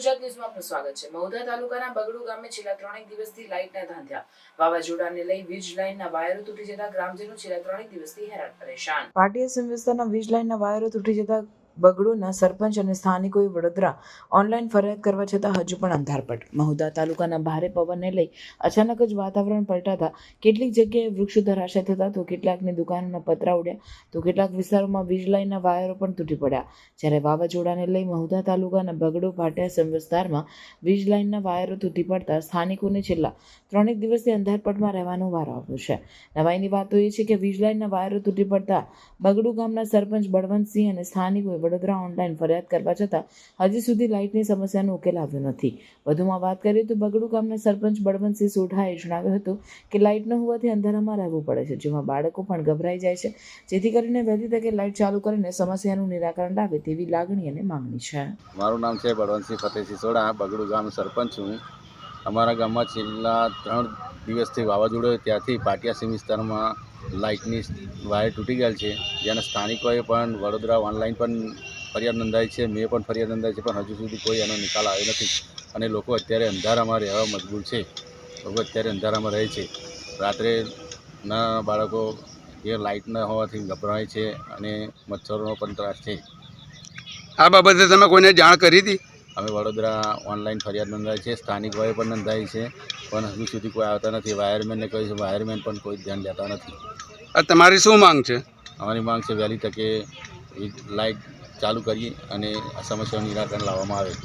ગુજરાત ન્યૂઝમાં આપનું સ્વાગત છે. મહુધા તાલુકાના બગડુ ગામે છેલ્લા ત્રણેક દિવસથી લાઇટના ધાંધ્યા. વાવાઝોડાને લઈ વીજ લાઇનના વાયરો તૂટી જતા ગ્રામજનો છેલ્લા ત્રણેક દિવસથી હેરાન પરેશાન. પાટીયા સીમ વિસ્તારના વીજ લાઇનના વાયરો તૂટી જતા બગડુના સરપંચ અને સ્થાનિકોએ વડોદરા ઓનલાઈન ફરિયાદ કરવા છતાં હજુ પણ અંધારપટ. મહુધા તાલુકાના ભારે પવનને લઈ અચાનક જ વાતાવરણ પલટાતા કેટલીક જગ્યાએ વૃક્ષો ધરાશય થતા તો કેટલાકની દુકાનોના પતરા ઉડ્યા તો કેટલાક વિસ્તારોમાં વીજ લાઇનના વાયરો પણ તૂટી પડ્યા. જ્યારે વાવાઝોડાને લઈ મહુધા તાલુકાના બગડો ભાટિયા સમ વિસ્તારમાં વીજ લાઇનના વાયરો તૂટી પડતા સ્થાનિકોને છેલ્લા ત્રણેક દિવસથી અંધારપટમાં રહેવાનો વારો આવ્યો છે. નવાઈની વાત તો એ છે કે વીજ લાઇનના વાયરો તૂટી પડતા બગડુ ગામના સરપંચ બળવંતસિંહ અને સ્થાનિકોએ વડોદરા ઓનલાઈન ફરિયાદ કરવા છતાં હજી સુધી લાઇટની સમસ્યાનો ઉકેલ આવ્યો નથી. વધુમાં વાત કરીએ તો બગડુ ગામના સરપંચ બળવંતસિંહ સોઢાએ જણાવ્યું હતું કે લાઇટ ન હોવાથી અંધારામાં રહેવું પડે છે, જેમાં બાળકો પણ ગભરાઈ જાય છે. જેથી કરીને વહેલી તકે લાઇટ ચાલુ કરીને સમસ્યાનું નિરાકરણ લાવે તેવી લાગણી અને માંગણી છે. મારું નામ છે બળવંતસિંહ ફતેહસિંહ સોઢા બગડુ ગામ સરપંચ હું અમારા ગામમાં છેલ્લા ત્રણ દિવસથી વાવાઝોડું ત્યાંથી ત્યારથી પાટિયા સીમ વિસ્તારમાં લાઇટની વાયર તૂટી ગયેલ છે. જેના સ્થાનિકોએ પણ વડોદરા ઓનલાઈન પણ ફરિયાદ નોંધાઈ છે મેં પણ ફરિયાદ નોંધાઈ છે પણ હજુ સુધી કોઈ એનો નિકાલ આવ્યો નથી. અને લોકો અત્યારે અંધારામાં રહેવા મજબૂર છે. લોકો અત્યારે અંધારામાં રહે છે. રાત્રે નાના બાળકો એ લાઇટ ન હોવાથી ગભરાય છે અને મચ્છરોનો પણ ત્રાસ છે. આ બાબતે તમે કોઈને જાણ કરી હતી? અમે વડોદરા ઓનલાઈન ફરિયાદ નોંધાવી છે સ્થાનિક સ્થાનિકોએ પણ નોંધાઈ છે પણ હજુ સુધી કોઈ આવતા નથી. વાયરમેનને કહ્યું વાયરમેન પણ કોઈ ધ્યાન દેતા નથી. આ તમારી શું માંગ છે? અમારી માંગ છે વહેલી તકે લાઇટ ચાલુ કરી અને આ સમસ્યાનું નિરાકરણ લાવવામાં આવે.